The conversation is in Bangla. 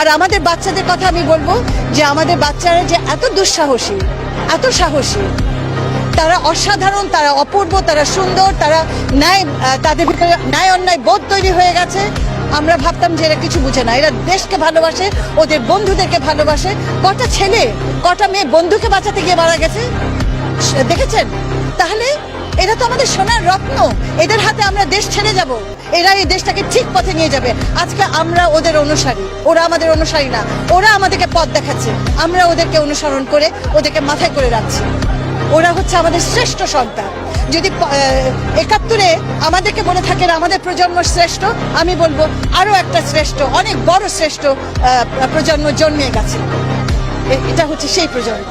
আর আমাদের বাচ্চাদের কথা আমি বলব যে আমাদের বাচ্চারা যে এত দুঃসাহসী, এত সাহসী। তারা অসাধারণ, তারা অপূর্ব, তারা সুন্দর, তারা ন্যায় তাদের ভিতরে ন্যায় অন্যায় বোধ তৈরি হয়ে গেছে। আমরা ভাবতাম যে এরা কিছু বুঝে না। এরা দেশকে ভালোবাসে, ওদের বন্ধুদেরকে ভালোবাসে। কটা ছেলে, কটা মেয়ে বন্ধুকে বাঁচাতে গিয়ে মারা গেছে? দেখেছেন? তাহলে এরা তো আমাদের সোনার রত্ন। এদের হাতে আমরা দেশ ছেড়ে যাব। এরা এই দেশটাকে ঠিক পথে নিয়ে যাবে। আজকে আমরা ওদের অনুসারী। ওরা আমাদের অনুসারী না। ওরা আমাদেরকে পথ দেখাচ্ছে। আমরা ওদেরকে অনুসরণ করে ওদেরকে মাথায় করে রাখছি। ওরা হচ্ছে আমাদের শ্রেষ্ঠ সন্তান। যদি একাত্তরে আমাদেরকে বলে থাকেন আমাদের প্রজন্ম শ্রেষ্ঠ, আমি বলব আরও একটা শ্রেষ্ঠ, অনেক বড় শ্রেষ্ঠ প্রজন্ম জন্মে গেছে। এটা হচ্ছে সেই প্রজন্ম।